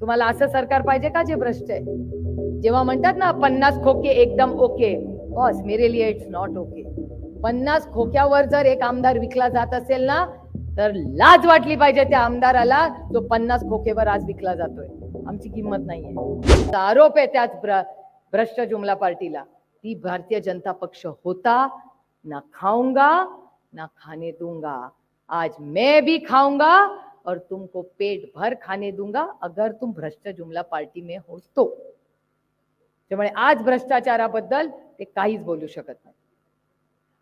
तुम्हाला असं सरकार पाहिजे का जे भ्रष्ट आहे? जेव्हा म्हणतात ना पन्नास खोके एकदम ओके. बॉस मेरे लिए इट्स नॉट ओके पन्नास खोक्यावर जर एक आमदार विकला जात असेल ना तर लाज वाटली पाहिजे त्या आमदाराला जो पन्नास खोकेवर आज विकला जातोय. आमची किंमत नाहीये. आरोप आहे त्याच भ्रष्ट जुमला पार्टीला. ती भारतीय जनता पक्ष होता ना खाऊंगा ना खाने दूंगा. आज मैं भी खाऊंगा और तुमको पेट भर खाने दूंगा अगर तुम भ्रष्ट जुमला पार्टी में हो तो। त्यामुळे आज भ्रष्टाचाराबद्दल ते काहीच बोलू शकत नाही.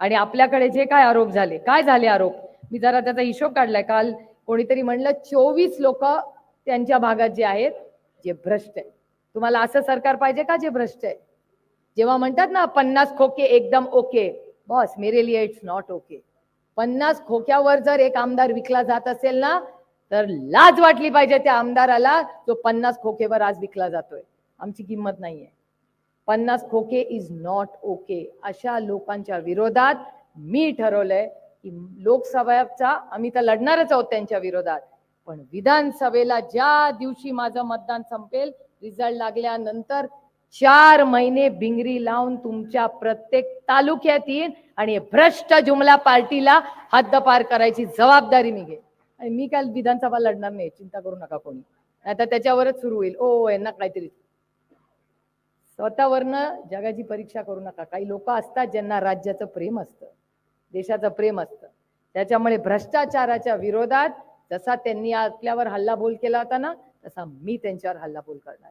आणि आपल्याकडे जे काय आरोप झाले काय झाले आरोप? मी जरा त्याचा हिशोब काढलाय. काल कोणीतरी म्हणलं चोवीस लोक त्यांच्या भागात जे आहेत जे भ्रष्ट आहे तुम्हाला असं सरकार पाहिजे का जे भ्रष्ट आहे? जेव्हा म्हणतात ना पन्नास खोके एकदम ओके. बॉस मेरे लिए इट्स नॉट ओके पन्नास खोक्यावर जर एक आमदार विकला जात असेल ना तर लाज वाटली पाहिजे त्या आमदाराला जो पन्नास खोकेवर आज विकला जातोय. आमची किंमत नाहीये. पन्नास खोके इज नॉट ओके अशा लोकांच्या विरोधात मी ठरवलंय की लोकसभेचा आम्ही तर लढणारच आहोत त्यांच्या विरोधात. पण विधानसभेला ज्या दिवशी माझं मतदान संपेल रिझल्ट लागल्यानंतर चार महिने भिंगरी लावून तुमच्या प्रत्येक तालुक्यात येईन आणि भ्रष्ट जुमला पार्टीला हद्दपार करायची जबाबदारी मी घेईन. आणि मी काल विधानसभा लढणार नाही चिंता करू नका कोणी. आता त्याच्यावरच सुरू होईल. ओ यांना काहीतरी. स्वतःवरनं जगाची परीक्षा करू नका. काही लोक असतात ज्यांना राज्याचं प्रेम असतं देशाचं प्रेम असतं. त्याच्यामुळे भ्रष्टाचाराच्या विरोधात जसा त्यांनी आपल्यावर हल्लाबोल केला होता ना तसा मी त्यांच्यावर हल्लाबोल करणार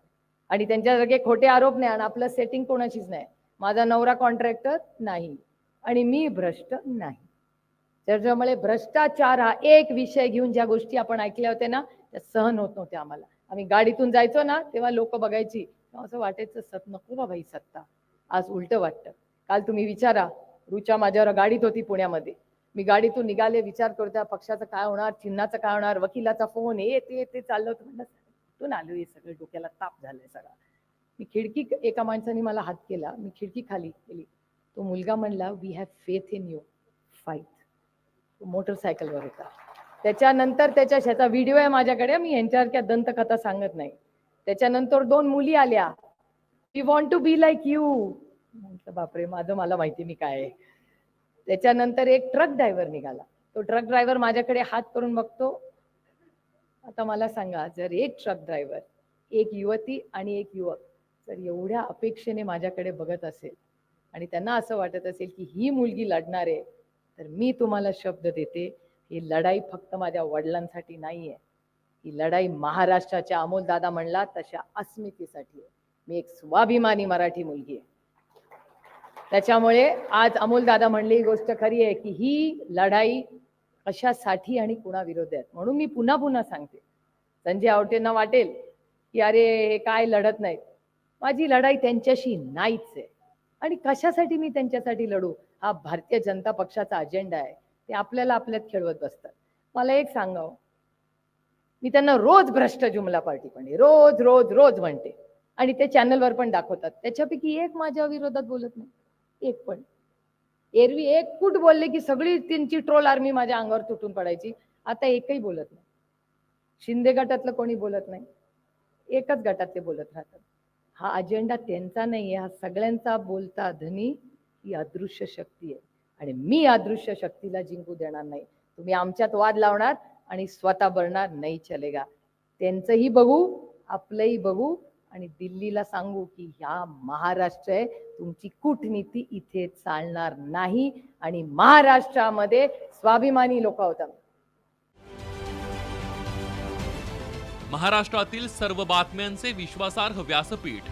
आणि त्यांच्यासारखे खोटे आरोप नाही आणि आपलं सेटिंग कोणाचीच नाही. माझा नवरा कॉन्ट्रॅक्टर नाही. आणि मी भ्रष्ट नाही. त्याच्यामुळे भ्रष्टाचार हा एक विषय घेऊन ज्या गोष्टी आपण ऐकल्या होत्या ना त्या सहन होत नव्हत्या आम्हाला. आम्ही गाडीतून जायचो ना तेव्हा लोक बघायची असं वाटायचं सत नको बा भाई सत्ता. आज उलट वाटतं. काल तुम्ही विचारा रुचा माझ्यावर गाडीत होती पुण्यामध्ये. मी गाडीतून निघाले विचार करतो त्या पक्षाचं काय होणार चिन्हाचं काय होणार वकिलाचा फोन हे ते ते चाललं होतं. म्हणलं कुठून आलो हे सगळं? डोक्याला ताप झालंय सगळा. मी खिडकी एका माणसाने मला हात केला. मी खिडकी खाली केली. तो मुलगा म्हणला we have faith in you fight मोटरसायकलवर होता. त्याच्यानंतर त्याच्या ह्याचा व्हिडिओ आहे माझ्याकडे मी यांच्यासारख्या दंतकथा सांगत नाही. त्याच्यानंतर दोन मुली आल्या. We want to be like you म्हटलं बापरे माझं मला माहिती मी काय आहे. त्याच्यानंतर एक ट्रक ड्रायव्हर निघाला. तो ट्रक ड्रायव्हर माझ्याकडे हात करून बघतो. आता मला सांगा जर एक ट्रक ड्रायव्हर एक युवती आणि एक युवक जर एवढ्या अपेक्षेने माझ्याकडे बघत असेल आणि त्यांना असं वाटत असेल की ही मुलगी लढणार आहे तर मी तुम्हाला शब्द देते ही लढाई फक्त माझ्या वडिलांसाठी नाही आहे ही लढाई महाराष्ट्राच्या अमोल दादा म्हणला तशा अस्मितेसाठी आहे. मी एक स्वाभिमानी मराठी मुलगी आहे. त्याच्यामुळे आज अमोल दादा म्हणली ही गोष्ट खरी आहे की ही लढाई कशासाठी आणि कुणाविरोधात आहेत म्हणून मी पुन्हा पुन्हा सांगते. संजय आवटेंना वाटेल की अरे हे काय लढत नाहीत? माझी लढाई त्यांच्याशी नाहीच आहे. आणि कशासाठी मी त्यांच्यासाठी लढू? हा भारतीय जनता पक्षाचा अजेंडा आहे ते आपल्याला आपल्यात खेळवत बसतात. मला एक सांगावं हो. मी त्यांना रोज भ्रष्ट जुमला पार्टी पण रोज रोज रोज म्हणते. आणि ते चॅनलवर पण दाखवतात. त्याच्यापैकी एक माझ्या विरोधात बोलत नाही. एक पण. एरवी एक फूट बोलले की सगळी त्यांची ट्रोल आर्मी माझ्या अंगावर तुटून पडायची. आता एकही बोलत नाही. शिंदे गटातलं कोणी बोलत नाही. एकच गटात ते बोलत राहतात. हा अजेंडा त्यांचा नाही हा सगळ्यांचा बोलता धनी ही अदृश्य शक्ती आहे. आणि मी अदृश्य शक्तीला जिंकू देणार नाही. तुम्ही आमच्यात वाद लावणार आणि स्वतः बरणार नाही चलेगा. त्यांचंही बघू आपलंही बघू आणि दिल्लीला सांगू की ह्या महाराष्ट्र आहे तुमची कूटनीती इथे चालणार नाही आणि महाराष्ट्रामध्ये स्वाभिमानी लोक होतात. महाराष्ट्रातील सर्व बातम्यांचे विश्वासार्ह व्यासपीठ